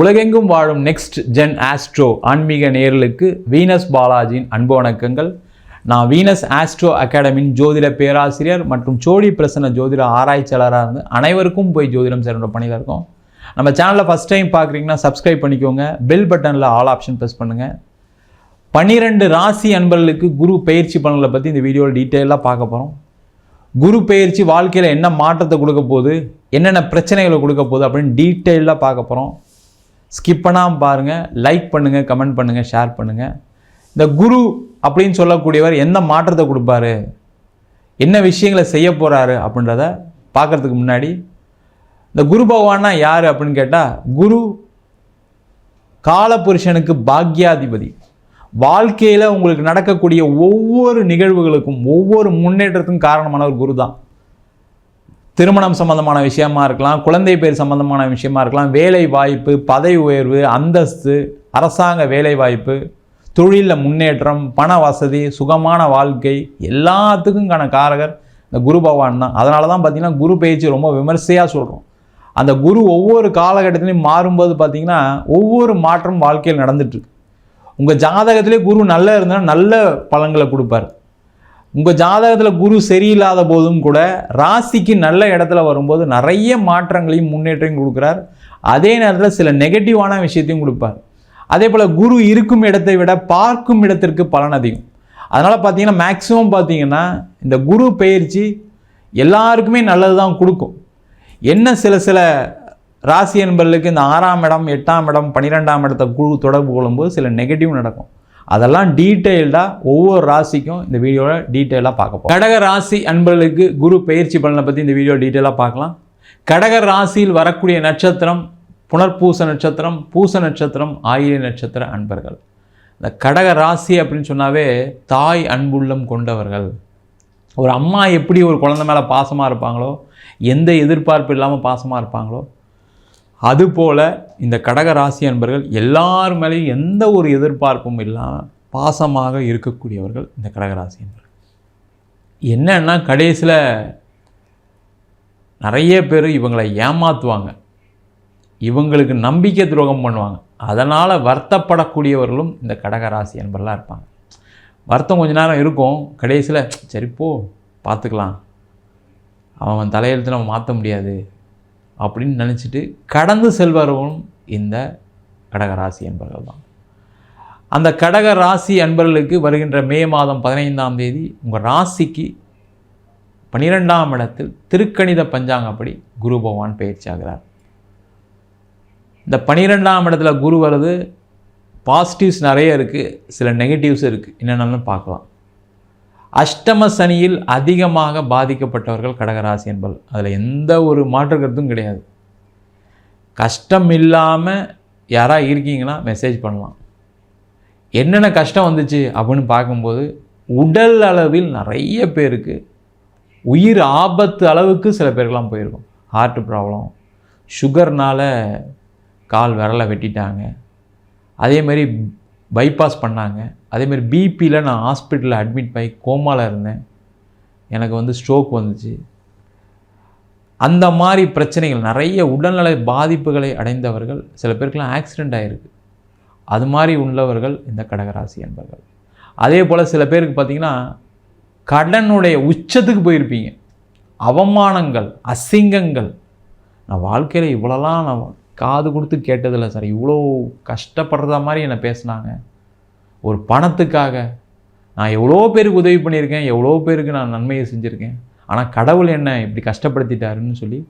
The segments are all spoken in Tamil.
உலகெங்கும் வாழும் நெக்ஸ்ட் ஜென் ஆஸ்ட்ரோ ஆன்மீக நேர்களுக்கு வீனஸ் பாலாஜியின் அன்பு வணக்கங்கள். நான் வீனஸ் ஆஸ்ட்ரோ அகாடமியின் ஜோதிட பேராசிரியர் மற்றும் சோழி பிரசன்ன ஜோதிட ஆராய்ச்சியாளராக இருந்து அனைவருக்கும் போய் ஜோதிடம் சேருன்ற பணியில் இருக்கோம். நம்ம சேனலில் ஃபஸ்ட் டைம் பார்க்குறீங்கன்னா சப்ஸ்கிரைப் பண்ணிக்கோங்க. பெல் பட்டனில் ஆல் ஆப்ஷன் ப்ரெஸ் பண்ணுங்கள் பன்னிரெண்டு ராசி அன்பர்களுக்கு குரு பயிற்சி பலன்களை பற்றி இந்த வீடியோவில் டீட்டெயிலாக பார்க்க போகிறோம் குரு பயிற்சி வாழ்க்கையில் என்ன மாற்றத்தை கொடுக்க போகுது? என்னென்ன பிரச்சனைகளை கொடுக்க போகுது அப்படின்னு டீட்டெயிலாக பார்க்க போகிறோம் ஸ்கிப் பண்ணாமல் பாருங்கள் லைக் பண்ணுங்கள் கமெண்ட் பண்ணுங்கள் ஷேர் பண்ணுங்கள் இந்த குரு அப்படின்னு சொல்லக்கூடியவர் எந்த மாற்றத்தை கொடுப்பாரு? என்ன விஷயங்களை செய்ய போகிறாரு அப்படின்றத பார்க்குறதுக்கு முன்னாடி இந்த குரு பகவானா யார் அப்படின்னு கேட்டால் குரு காலபுருஷனுக்கு பாக்யாதிபதி. வாழ்க்கையில் உங்களுக்கு நடக்கக்கூடிய ஒவ்வொரு நிகழ்வுகளுக்கும் ஒவ்வொரு முன்னேற்றத்துக்கும் காரணமானவர் குரு தான் திருமணம் சம்பந்தமான விஷயமா இருக்கலாம் குழந்தை பேர் சம்பந்தமான விஷயமா இருக்கலாம் வேலை வாய்ப்பு பதவி உயர்வு அந்தஸ்து அரசாங்க வேலை வாய்ப்பு தொழிலில் முன்னேற்றம் பண வசதி சுகமான வாழ்க்கை எல்லாத்துக்கும்கான காரகர் இந்த குரு பகவான் தான். அதனால தான் பார்த்தீங்கன்னா குரு பயிற்சி ரொம்ப விமர்சையாக சொல்கிறோம் அந்த குரு ஒவ்வொரு காலகட்டத்திலையும் மாறும்போது பார்த்திங்கன்னா ஒவ்வொரு மாற்றம் வாழ்க்கையில் நடந்துட்டுருக்கு உங்கள் ஜாதகத்திலே குரு நல்லா இருந்தால் நல்ல பலன்களை கொடுப்பார். உங்கள் ஜாதகத்தில் குரு சரியில்லாத போதும் கூட ராசிக்கு நல்ல இடத்துல வரும்போது நிறைய மாற்றங்களையும் முன்னேற்றையும் கொடுக்குறார். அதே நேரத்தில் சில நெகட்டிவான விஷயத்தையும் கொடுப்பார். அதே போல் குரு இருக்கும் இடத்தை விட பார்க்கும் இடத்திற்கு பலன் அதிகம். அதனால் பார்த்தீங்கன்னா மேக்ஸிமம் பார்த்தீங்கன்னா இந்த குரு பயிற்சி எல்லாருக்குமே நல்லது தான் கொடுக்கும். என்ன சில சில ராசி என்பர்களுக்கு இந்த ஆறாம் இடம் எட்டாம் இடம் பன்னிரெண்டாம் இடத்தை குழு தொடர்பு கொள்ளும்போது சில நெகட்டிவ் நடக்கும். அதெல்லாம் டீட்டெயில்டாக ஒவ்வொரு ராசிக்கும் இந்த வீடியோவில் டீட்டெயிலாக பார்க்க போகிறோம் கடக ராசி அன்பர்களுக்கு குரு பயிற்சி பலனை பற்றி இந்த வீடியோ டீட்டெயிலாக பார்க்கலாம். கடக ராசியில் வரக்கூடிய நட்சத்திரம் புனர்பூச நட்சத்திரம் பூச நட்சத்திரம் ஆயிர நட்சத்திர அன்பர்கள். இந்த கடக ராசி அப்படின்னு சொன்னாவே தாய் அன்புள்ளம் கொண்டவர்கள். ஒரு அம்மா எப்படி ஒரு குழந்த மேலே பாசமாக இருப்பாங்களோ எந்த எதிர்பார்ப்பு இல்லாமல் பாசமாக இருப்பாங்களோ அதுபோல் இந்த கடக ராசி அன்பர்கள் எல்லார் மேலேயும் எந்த ஒரு எதிர்பார்ப்பும் இல்லாமல் பாசமாக இருக்கக்கூடியவர்கள் இந்த கடகராசி அன்பர்கள். என்னன்னா கடைசியில் நிறைய பேர் இவங்களை ஏமாற்றுவாங்க இவங்களுக்கு நம்பிக்கை துரோகம் பண்ணுவாங்க. அதனால் வருத்தப்படக்கூடியவர்களும் இந்த கடகராசி அன்பர்களாக இருப்பாங்க. வருத்தம் கொஞ்ச நேரம் இருக்கும். கடைசியில் சரிப்போ பார்த்துக்கலாம் அவன் தலையெழுத்து நம்ம மாற்ற முடியாது. அப்படின்னு நினச்சிட்டு கடந்து செல்வரவும் இந்த கடகராசி என்பர்கள் தான் அந்த கடக ராசி அன்பர்களுக்கு வருகின்ற மே மாதம் பதினைந்தாம் தேதி உங்கள் ராசிக்கு பனிரெண்டாம் இடத்தில் திருக்கணித பஞ்சாங்கப்படி குரு பகவான் பயிற்சி ஆகிறார். இந்த பனிரெண்டாம் இடத்துல குரு வர்றது பாசிட்டிவ்ஸ் நிறைய இருக்குது சில நெகட்டிவ்ஸ் இருக்குது என்னென்னு பார்க்கலாம். அஷ்டம சனியில் அதிகமாக பாதிக்கப்பட்டவர்கள் கடகராசி என்பது அதில் எந்த ஒரு மாற்று கருத்தும் கிடையாது. கஷ்டம் இல்லாமல் யாராக இருக்கீங்கன்னா மெசேஜ் பண்ணலாம். என்னென்ன கஷ்டம் வந்துச்சு அப்படின்னு பார்க்கும்போது உடல் அளவில் நிறைய பேருக்கு உயிர் ஆபத்து அளவுக்கு சில பேருக்கெல்லாம் போயிருக்கும். ஹார்ட் ப்ராப்ளம் சுகர்னால் கால் விரலை வெட்டிட்டாங்க. அதேமாரி பைபாஸ் பண்ணாங்க. அதேமாரி பிபியில் நான் ஹாஸ்பிட்டலில் அட்மிட் பண்ணி கோமாவில் இருந்தேன். எனக்கு வந்து ஸ்ட்ரோக் வந்துச்சு. அந்த மாதிரி பிரச்சனைகள் நிறைய உடல்நல பாதிப்புகளை அடைந்தவர்கள் சில பேருக்கெலாம் ஆக்சிடெண்ட் ஆகிருக்கு அது மாதிரி உள்ளவர்கள் இந்த கடகராசி என்பவர்கள் அதே போல் சில பேருக்கு பார்த்திங்கன்னா கடனுடைய உச்சத்துக்கு போயிருப்பீங்க. அவமானங்கள் அசிங்கங்கள். நான் வாழ்க்கையில் இவ்வளோலாம் நான் காது கொடுத்து கேட்டதில்லை சார். இவ்வளோ கஷ்டப்படுறதா மாதிரி என்னை பேசினாங்க. ஒரு பணத்துக்காக நான் எவ்வளோ பேருக்கு உதவி பண்ணியிருக்கேன் எவ்வளோ பேருக்கு நான் நன்மையை செஞ்சுருக்கேன். ஆனால் கடவுள் என்ன இப்படி கஷ்டப்படுத்திட்டாருன்னு சொல்லி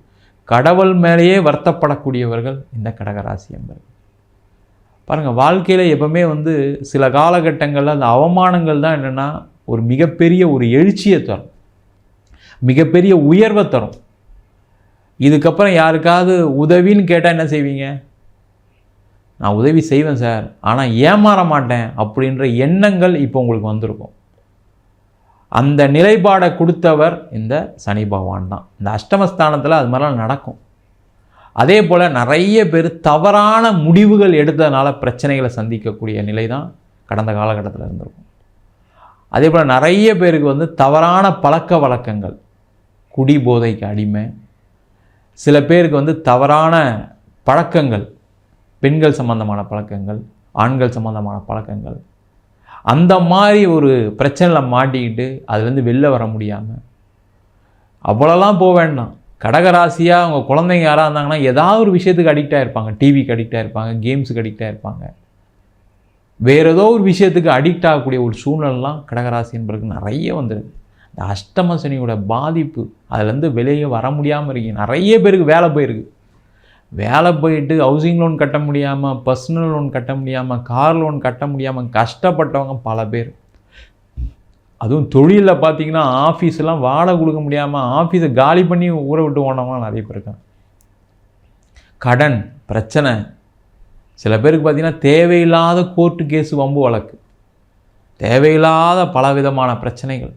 கடவுள் மேலேயே வருத்தப்படக்கூடியவர்கள் இந்த கடகராசி என்பர்கள். பாருங்கள் வாழ்க்கையில் எப்பவுமே வந்து சில காலகட்டங்களில் அந்த அவமானங்கள் தான் என்னென்னா ஒரு மிகப்பெரிய ஒரு எழுச்சியை தரும். மிகப்பெரிய உயர்வை தரும். இதுக்கப்புறம் யாருக்காவது உதவின்னு கேட்டால் என்ன செய்வீங்க? நான் உதவி செய்வேன் சார். ஆனால் ஏமாற மாட்டேன் அப்படின்ற எண்ணங்கள் இப்போ உங்களுக்கு வந்திருக்கும். அந்த நிலைப்பாடை கொடுத்தவர் இந்த சனி பகவான் தான். இந்த அஷ்டமஸ்தானத்தில் அது மாதிரிலாம் நடக்கும். அதே போல் நிறைய பேர் தவறான முடிவுகள் எடுத்ததுனால பிரச்சனைகளை சந்திக்கக்கூடிய நிலை தான் கடந்த காலகட்டத்தில் இருந்திருக்கும். அதே போல் நிறைய பேருக்கு வந்து தவறான பழக்க வழக்கங்கள். குடி போதைக்கு அடிமை சில பேருக்கு வந்து தவறான பழக்கங்கள் பெண்கள் சம்பந்தமான பழக்கங்கள் ஆண்கள் சம்பந்தமான பழக்கங்கள் அந்த மாதிரி ஒரு பிரச்சனையில் மாட்டிக்கிட்டு அதுலேருந்து வெளில வர முடியாமல் அவ்வளோலாம் போக வேண்டாம். கடகராசியாக அவங்க குழந்தைங்க யாராக இருந்தாங்கன்னா ஏதாவது ஒரு விஷயத்துக்கு அடிக்டாக இருப்பாங்க டிவிக்கு அடிக்டாக இருப்பாங்க கேம்ஸுக்கு அடிக்டாக இருப்பாங்க வேறு ஏதோ ஒரு விஷயத்துக்கு அடிக்ட் ஆகக்கூடிய ஒரு சூழ்நிலைலாம் கடகராசி என்பதற்கு நிறைய வந்துடுது இந்த அஷ்டம சனியோட பாதிப்பு அதுலேருந்து வெளியே வர முடியாமல் இருக்குது நிறைய பேருக்கு வேலை போயிருக்கு. வேலை போயிட்டு ஹவுசிங் லோன் கட்ட முடியாமல் பர்சனல் லோன் கட்ட முடியாமல் கார் லோன் கட்ட முடியாமல் கஷ்டப்பட்டவங்க பல பேர். அதுவும் தொழிலில் பார்த்தீங்கன்னா ஆஃபீஸ்லாம் வாடகை கொடுக்க முடியாமல் ஆஃபீஸை காலி பண்ணி ஊரை விட்டு ஓனவங்களாம் நிறைய பேர் இருக்காங்க. கடன் பிரச்சனை. சில பேருக்கு பார்த்தீங்கன்னா தேவையில்லாத கோர்ட்டு கேஸு வம்பு வழக்கு. தேவையில்லாத பல விதமான பிரச்சனைகள்.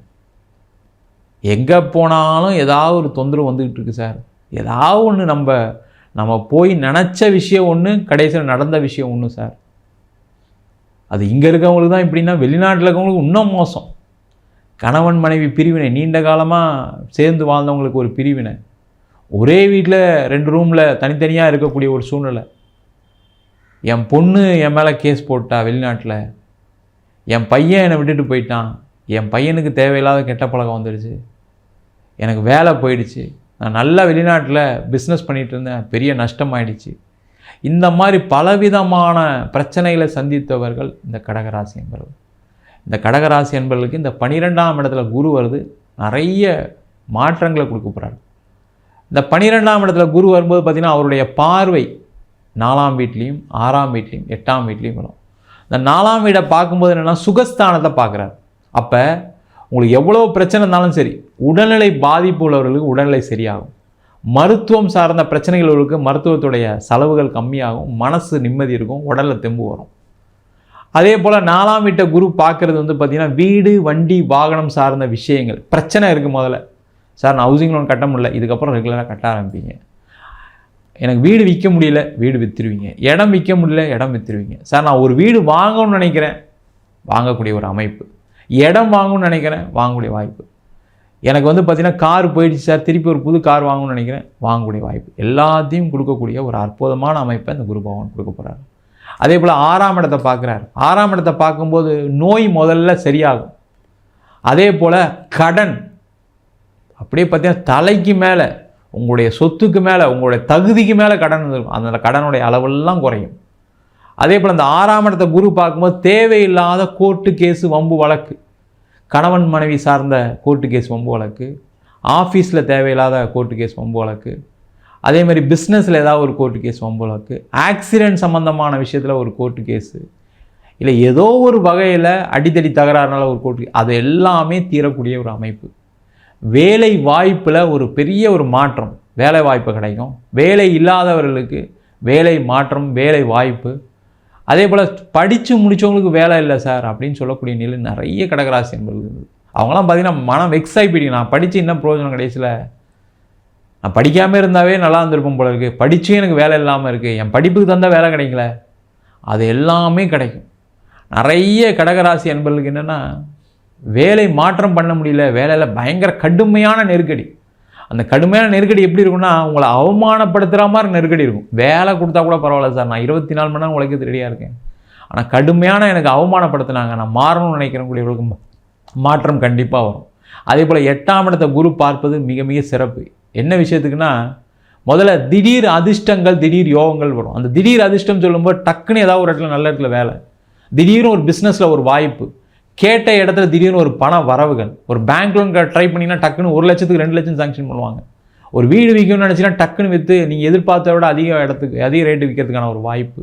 எங்கே போனாலும் ஏதாவது ஒரு தொந்தரவு வந்துக்கிட்டு இருக்கு சார். ஏதாவது ஒன்று நம்ம நம்ம போய் நினச்ச விஷயம் ஒன்று கடைசியில் நடந்த விஷயம் ஒன்று சார். அது இங்கே இருக்கவங்களுக்கு தான் இப்படின்னா வெளிநாட்டில் இருக்கவங்களுக்கு இன்னும் மோசம். கணவன் மனைவி பிரிவினை நீண்ட காலமாக சேர்ந்து வாழ்ந்தவங்களுக்கு ஒரு பிரிவினை. ஒரே வீட்டில் ரெண்டு ரூமில் தனித்தனியாக இருக்கக்கூடிய ஒரு சூழ்நிலை. என் பொண்ணு என் மேலே கேஸ் போட்டா வெளிநாட்டில். என் பையன் என்னை விட்டுட்டு போயிட்டான். என் பையனுக்கு தேவையில்லாத கெட்ட பழக்கம் வந்துடுச்சு. எனக்கு வேலை போயிடுச்சு. நான் நல்லா வெளிநாட்டில் பிஸ்னஸ் பண்ணிகிட்டு இருந்தேன். பெரிய நஷ்டம் ஆயிடுச்சு இந்த மாதிரி பலவிதமான பிரச்சனைகளை சந்தித்தவர்கள் இந்த கடகராசி என்பவர்கள் இந்த கடகராசி என்பவர்களுக்கு இந்த பனிரெண்டாம் இடத்துல குரு வருது. நிறைய மாற்றங்களை கொடுக்க போகிறார் இந்த பனிரெண்டாம் இடத்துல குரு வரும்போது பார்த்திங்கன்னா அவருடைய பார்வை நாலாம் வீட்லேயும் ஆறாம் வீட்லேயும் எட்டாம் வீட்லேயும் வரும். இந்த நாலாம் வீடை பார்க்கும்போது என்னென்னா சுகஸ்தானத்தை பார்க்குறாரு. அப்போ உங்களுக்கு எவ்வளோ பிரச்சனை இருந்தாலும் சரி உடல்நிலை பாதிப்பு உள்ளவர்களுக்கு உடல்நிலை சரியாகும். மருத்துவம் சார்ந்த பிரச்சனைகள் உள்ளவர்களுக்கு மருத்துவத்துடைய செலவுகள் கம்மியாகும். மனசு நிம்மதி இருக்கும். உடலில் தெம்பு வரும். அதே போல் நாலாம் வீட்டை குரு பார்க்குறது வந்து பார்த்திங்கன்னா வீடு வண்டி வாகனம் சார்ந்த விஷயங்கள். பிரச்சனை இருக்குது முதல்ல. சார் நான் ஹவுசிங் லோன் கட்ட முடியல. இதுக்கப்புறம் ரெகுலராக கட்ட ஆரம்பிப்பீங்க. எனக்கு வீடு விற்க முடியல. வீடு விற்றுருவீங்க இடம் விற்க முடியல. இடம் விற்றுருவீங்க சார் நான் ஒரு வீடு வாங்கணும்னு நினைக்கிறேன். வாங்கக்கூடிய ஒரு அமைப்பு. இடம் வாங்கணும்னு நினைக்கிறேன். வாங்கக்கூடிய வாய்ப்பு. எனக்கு வந்து பார்த்திங்கன்னா கார் போயிடுச்சு சார் திருப்பி ஒரு புது கார் வாங்கணும்னு நினைக்கிறேன். வாங்கக்கூடிய வாய்ப்பு. எல்லாத்தையும் கொடுக்கக்கூடிய ஒரு அற்புதமான அமைப்பை இந்த குரு பகவான் கொடுக்க போகிறார் அதே போல் ஆறாம் இடத்தை பார்க்குறாரு. ஆறாம் இடத்தை பார்க்கும்போது நோய் முதல்ல சரியாகும். அதே போல் கடன். அப்படியே பார்த்தீங்கன்னா தலைக்கு மேலே உங்களுடைய சொத்துக்கு மேலே உங்களுடைய தகுதிக்கு மேலே கடன் இருக்கும் அந்த கடனுடைய அளவெல்லாம் குறையும். அதே போல் அந்த ஆறாம் இடத்தை குரு பார்க்கும்போது தேவையில்லாத கோர்ட்டு கேஸு வம்பு வழக்கு. கணவன் மனைவி சார்ந்த கோர்ட்டு கேஸ் வம்பு வழக்கு ஆஃபீஸில் தேவையில்லாத கோர்ட்டு கேஸ் வம்பு வழக்கு அதே மாதிரி பிஸ்னஸில் ஏதாவது ஒரு கோர்ட்டு கேஸ் வம்பு வழக்கு ஆக்சிடென்ட் சம்மந்தமான விஷயத்தில் ஒரு கோர்ட்டு கேஸு இல்லை ஏதோ ஒரு வகையில் அடித்தடி தகராறுனால ஒரு கோர்ட்டு அது எல்லாமே தீரக்கூடிய ஒரு அமைப்பு. வேலை வாய்ப்பில் ஒரு பெரிய ஒரு மாற்றம் வேலை வாய்ப்பு கிடைக்கும். வேலை இல்லாதவர்களுக்கு வேலை மாற்றம் வேலை வாய்ப்பு அதே போல் படித்து முடித்தவங்களுக்கு வேலை இல்லை சார் அப்படின்னு சொல்லக்கூடிய நிலை நிறைய கடகராசி என்பது அவங்களாம் பார்த்திங்கன்னா மனம் வெக்ஸ் ஆகி போயிடுங்க நான் படித்து என்ன பிரயோஜனம் கடைசியில் நான் படிக்காமல் இருந்தாவே நல்லா இருந்திருப்போம் போல இருக்குது படித்தும் எனக்கு வேலை இல்லாமல் இருக்குது என் படிப்புக்கு தந்தால் வேலை கிடைக்கல. அது எல்லாமே கிடைக்கும். நிறைய கடகராசி என்பர்களுக்கு என்னென்னா வேலை மாற்றம் பண்ண முடியல. வேலையில் பயங்கர கடுமையான நெருக்கடி. அந்த கடுமையான நெருக்கடி எப்படி இருக்கும்னா உங்களை அவமானப்படுத்துகிற மாதிரி நெருக்கடி இருக்கும். வேலை கொடுத்தா கூட பரவாயில்ல சார். நான் இருபத்தி நாலு மணி நேரம் உங்களுக்கு ரெடியாக இருக்கேன். ஆனால் கடுமையான எனக்கு அவமானப்படுத்தினாங்க. நான் மாறணும்னு நினைக்கிறவங்களுக்கு மாற்றம் கண்டிப்பாக வரும். அதே போல் எட்டாம் இடத்தை குரு பார்ப்பது மிக மிக சிறப்பு. என்ன விஷயத்துக்குன்னா முதல்ல திடீர் அதிர்ஷ்டங்கள் திடீர் யோகங்கள் வரும். அந்த திடீர் அதிர்ஷ்டம் சொல்லும்போது டக்குன்னு ஏதாவது ஒரு இடத்துல நல்ல இடத்துல வேலை. திடீர்னு ஒரு பிஸ்னஸில் ஒரு வாய்ப்பு. கேட்ட இடத்துல திடீர்னு ஒரு பண வரவுகள் ஒரு பேங்க் லோன் ட்ரை பண்ணிங்கன்னா டக்குன்னு ஒரு லட்சத்துக்கு ரெண்டு லட்சம் சாங்ஷன் பண்ணுவாங்க. ஒரு வீடு விற்கணும்னு நினச்சிங்கன்னா டக்குன்னு விற்று நீங்கள் எதிர்பார்த்த விட அதிக இடத்துக்கு அதிக ரேட்டு விற்கிறதுக்கான ஒரு வாய்ப்பு.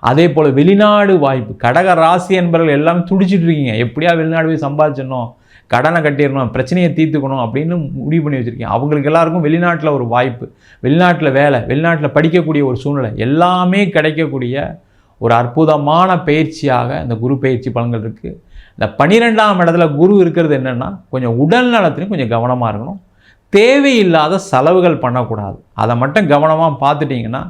அதே போல் வெளிநாடு வாய்ப்பு. கடக ராசி என்பவர்கள் எல்லாமே துடிச்சிட்டு இருக்கீங்க. எப்படியா வெளிநாடு போய் சம்பாதிச்சிடணும்? கடனை கட்டிடணும். பிரச்சனையை தீர்த்துக்கணும் அப்படின்னு முடிவு பண்ணி வச்சுருக்கீங்க. அவங்களுக்கு எல்லாருக்கும் வெளிநாட்டில் ஒரு வாய்ப்பு. வெளிநாட்டில் வேலை வெளிநாட்டில் படிக்கக்கூடிய ஒரு சூழ்நிலை. எல்லாமே கிடைக்கக்கூடிய ஒரு அற்புதமான பயிற்சியாக இந்த குரு பயிற்சி பலன்கள் இருக்குது இந்த பன்னிரெண்டாம் இடத்துல குரு இருக்கிறது என்னென்னா கொஞ்சம் உடல் நலத்துலையும் கொஞ்சம் கவனமாக இருக்கணும். தேவையில்லாத செலவுகள் பண்ணக்கூடாது. அதை மட்டும் கவனமாக பார்த்துட்டிங்கன்னா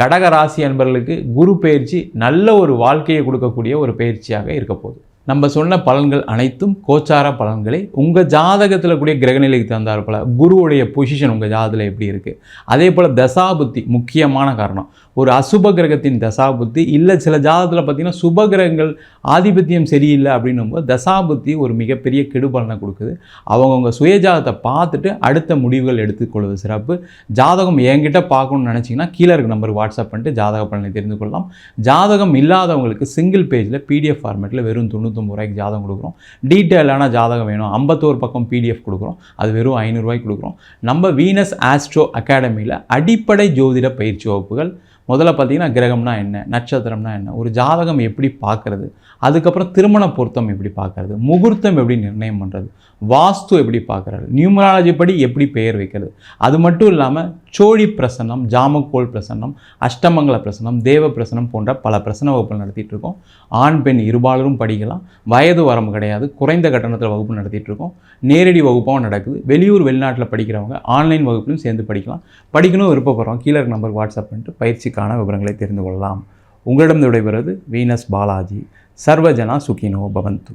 கடக ராசி என்பவர்களுக்கு குரு பயிற்சி நல்ல ஒரு வாழ்க்கையை கொடுக்கக்கூடிய ஒரு பயிற்சியாக இருக்க போகுது. நம்ம சொன்ன பலன்கள் அனைத்தும் கோச்சார பலன்களை உங்கள் ஜாதகத்தில் கூடிய கிரகநிலைக்கு தந்தார் போல் குருவுடைய பொசிஷன் உங்கள் ஜாதகத்தில் எப்படி இருக்குது அதே போல் தசாபுத்தி முக்கியமான காரணம். ஒரு அசுப கிரகத்தின் தசாபுத்தி இல்லை சில ஜாதகத்தில் பார்த்திங்கன்னா சுப கிரகங்கள் ஆதிபத்தியம் சரியில்லை அப்படின்னும் போது தசாபுத்தி ஒரு மிகப்பெரிய கெடுபலனை கொடுக்குது. அவங்கவுங்க சுயஜாதத்தை பார்த்துட்டு அடுத்த முடிவுகள் எடுத்துக்கொள்வது சிறப்பு. ஜாதகம் என்கிட்ட பார்க்கணும்னு நினச்சிங்கன்னா கீழே இருக்க நம்பர் வாட்ஸ்அப் பண்ணிட்டு ஜாதக பலனை தெரிந்து கொள்ளலாம். ஜாதகம் இல்லாதவங்களுக்கு சிங்கிள் பேஜில் பிடிஎஃப் ஃபார்மேட்டில் வெறும் முந்நூற்றம்பது ரூபாய்க்கு ஜாதகம் கொடுக்குறோம். டீட்டெயிலான ஜாதகம் வேணும். ஐம்பத்தோரு பக்கம் பிடிஎஃப் கொடுக்குறோம். அது வெறும் ஐநூறுரூவாய்க்கு கொடுக்குறோம். நம்ம வீனஸ் ஆஸ்ட்ரோ அகாடமியில் அடிப்படை ஜோதிட பயிற்சி வகுப்புகள். முதல்ல பார்த்தீங்கன்னா கிரகம்னா என்ன? நட்சத்திரம்னா என்ன? ஒரு ஜாதகம் எப்படி பார்க்குறது? அதுக்கப்புறம் திருமண பொருத்தம் எப்படி பார்க்கறது? முகூர்த்தம் எப்படி நிர்ணயம் பண்ணுறது வாஸ்து எப்படி பார்க்கறது? நியூமராலஜி படி எப்படி பெயர் வைக்கிறது? அது மட்டும் இல்லாமல் சோழி பிரசன்னம் ஜாமக்கோள் பிரசன்னம் அஷ்டமங்கல பிரசன்னம் தேவ பிரசனம் போன்ற பல பிரசன வகுப்புகள் நடத்திட்டு இருக்கோம். ஆண் பெண் இருபாலரும் படிக்கலாம். வயது வரம்பு கிடையாது. குறைந்த கட்டணத்தில் வகுப்பு நடத்திட்டு இருக்கோம். நேரடி வகுப்பாகவும் நடக்குது. வெளியூர் வெளிநாட்டில் படிக்கிறவங்க ஆன்லைன் வகுப்பிலும் சேர்ந்து படிக்கலாம். படிக்கணும் விருப்பப்படுறோம். கீழே நம்பர் நம்பருக்கு வாட்ஸ்அப் பண்ணிட்டு பயிற்சிக்கான விவரங்களை தெரிந்து கொள்ளலாம். உங்களிடம் விடைபெறுவது வீனஸ் பாலாஜி. சர்வஜனா சுகினோ பவந்து.